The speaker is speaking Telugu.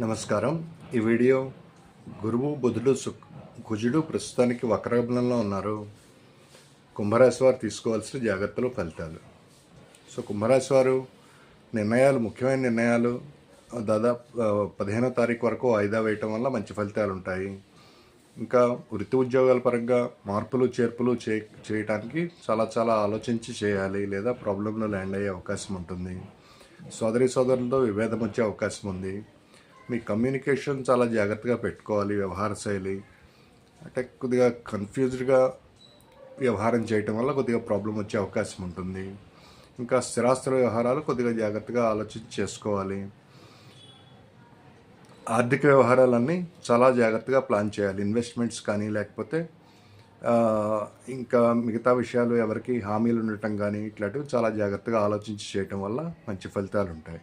నమస్కారం. ఈ వీడియో గురువు బుధుడు శుక్ కుజుడు ప్రస్తుతానికి వక్రగమనంలో ఉన్నారు. కుంభరాశి వారు తీసుకోవాల్సిన జాగ్రత్తలు ఫలితాలు. సో కుంభరాశి వారు నిర్ణయాలు ముఖ్యమైన నిర్ణయాలు దాదాపు పదిహేనో తారీఖు వరకు వాయిదా వేయటం వల్ల మంచి ఫలితాలు ఉంటాయి. ఇంకా వృత్తి ఉద్యోగాల పరంగా మార్పులు చేర్పులు చే చేయటానికి చాలా చాలా ఆలోచించి చేయాలి లేదా ప్రాబ్లంలో ల్యాండ్ అయ్యే అవకాశం ఉంటుంది. సోదరి సోదరులతో విభేదం వచ్చే అవకాశం ఉంది. మీ కమ్యూనికేషన్ చాలా జాగ్రత్తగా పెట్టుకోవాలి వ్యవహార శైలి. అంటే కొద్దిగా కన్ఫ్యూజ్డ్గా వ్యవహారం చేయటం వల్ల కొద్దిగా ప్రాబ్లం వచ్చే అవకాశం ఉంటుంది. ఇంకా స్థిరాస్తుల వ్యవహారాలు కొద్దిగా జాగ్రత్తగా ఆలోచించి చేసుకోవాలి. ఆర్థిక వ్యవహారాలన్నీ చాలా జాగ్రత్తగా ప్లాన్ చేయాలి. ఇన్వెస్ట్మెంట్స్ కానీ లేకపోతే ఇంకా మిగతా విషయాలు ఎవరికి హామీలు ఉండటం కానీ ఇట్లాంటివి చాలా జాగ్రత్తగా ఆలోచించి చేయటం వల్ల మంచి ఫలితాలు ఉంటాయి